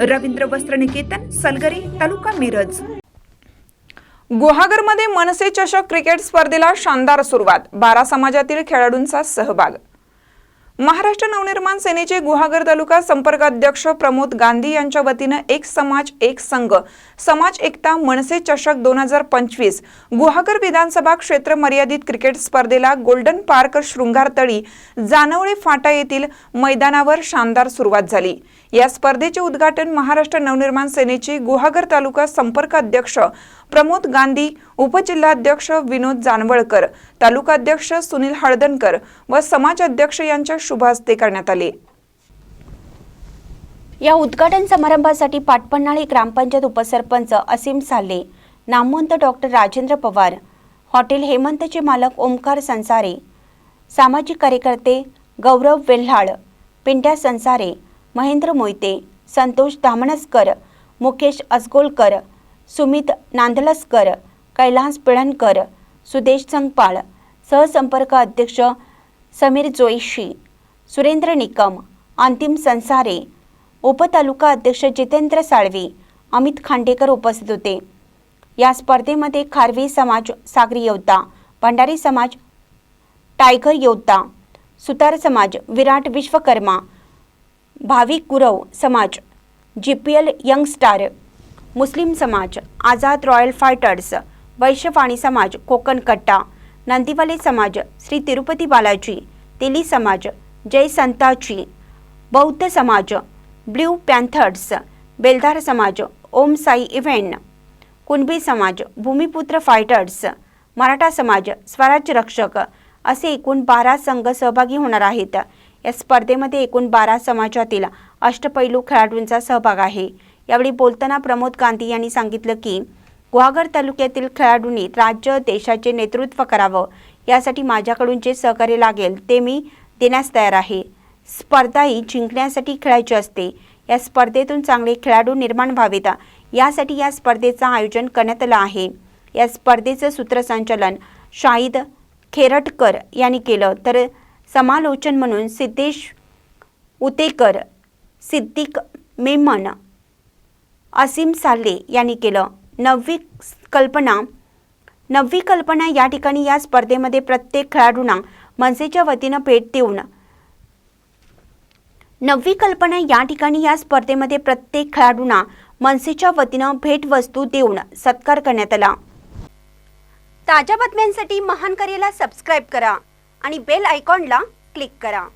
रवींद्र वस्त्र निकेतन सलगरी तालुका मिरज. गुहागरमध्ये मनसे चषक क्रिकेट स्पर्धेला शानदार सुरुवात. बारा समाजातील खेळाडूंचा सहभाग. महाराष्ट्र नवनिर्माण सेनेचे गुहागर तालुका संपर्क अध्यक्ष प्रमोद गांधी यांच्या वतीनं एक समाज एक संघ समाज एकता मनसे चषक दोन हजार पंचवीस गुहागर विधानसभा क्षेत्र मर्यादित क्रिकेट स्पर्धेला गोल्डन पार्क शृंगारतळी जानवळे फाटा येथील मैदानावर शानदार सुरुवात झाली. या स्पर्धेचे उद्घाटन महाराष्ट्र नवनिर्माण सेनेचे गुहागर तालुका संपर्क अध्यक्ष प्रमोद गांधी उपजिल्हाध्यक्ष विनोद जानवळकर तालुकाध्यक्ष सुनील हळदणकर व समाज अध्यक्ष यांच्या शुभ हस्ते करण्यात आले. या उद्घाटन समारंभासाठी पाटपन्हाळी ग्रामपंचायत उपसरपंच असीम साले नामवंत डॉक्टर राजेंद्र पवार हॉटेल हेमंतचे मालक ओमकार संसारे सामाजिक कार्यकर्ते गौरव वेल्हाळ पिंट्या संसारे महेंद्र मोहिते संतोष धामणसकर मुकेश असगोलकर सुमित नांदलसकर कैलास पिळणकर सुदेश संगपाळ सहसंपर्क अध्यक्ष समीर जोईशी सुरेंद्र निकम अंतिम संसारे उपतालुका अध्यक्ष जितेंद्र साळवी अमित खांडेकर उपस्थित होते. या स्पर्धेमध्ये खारवी समाज सागरी योद्धा भंडारी समाज टायगर योद्धा सुतार समाज विराट विश्वकर्मा भाविक गुरव समाज G P L young star Muslim समाज आझाद रॉयल फायटर्स वैश्यवाणी समाज कोकण कट्टा नंदिवले समाज श्री तिरुपती बालाजी तेली समाज जय संताची. बौद्ध समाज ब्ल्यू पॅन्थर्स बेलदार समाज ओम साई इव्हेंट. कुणबी समाज भूमिपुत्र फायटर्स मराठा समाज स्वराज्य रक्षक असे एकूण बारा संघ सहभागी होणार आहेत. या स्पर्धेमध्ये एकूण बारा समाजातील अष्टपैलू खेळाडूंचा सहभाग आहे. यावेळी बोलताना प्रमोद गांधी यांनी सांगितलं की गुहागर तालुक्यातील खेळाडूंनी राज्य देशाचे नेतृत्व करावं. यासाठी माझ्याकडून जे सहकार्य लागेल ते मी देण्यास तयार आहे. स्पर्धाही जिंकण्यासाठी खेळायची असते. या स्पर्धेतून चांगले खेळाडू निर्माण व्हावेत. यासाठी या स्पर्धेचं आयोजन करण्यात आलं आहे. या स्पर्धेचं सूत्रसंचालन शाहिद खेरटकर यांनी केलं. तर समालोचन म्हणून सिद्धेश उतेकर सिद्दीक मेमन असीम साल्ले यांनी केलं. नववी कल्पना नववी कल्पना या ठिकाणी या स्पर्धेमध्ये प्रत्येक खेळाडूंना मनसेच्या वतीनं भेट देऊन. नववी कल्पना या ठिकाणी या स्पर्धेमध्ये प्रत्येक खेळाडूंना मनसेच्या वतीनं भेटवस्तू देऊन सत्कार करण्यात आला. ताज्या बातम्यांसाठी महान करेला सबस्क्राईब करा आणि बेल आयकॉनला क्लिक करा.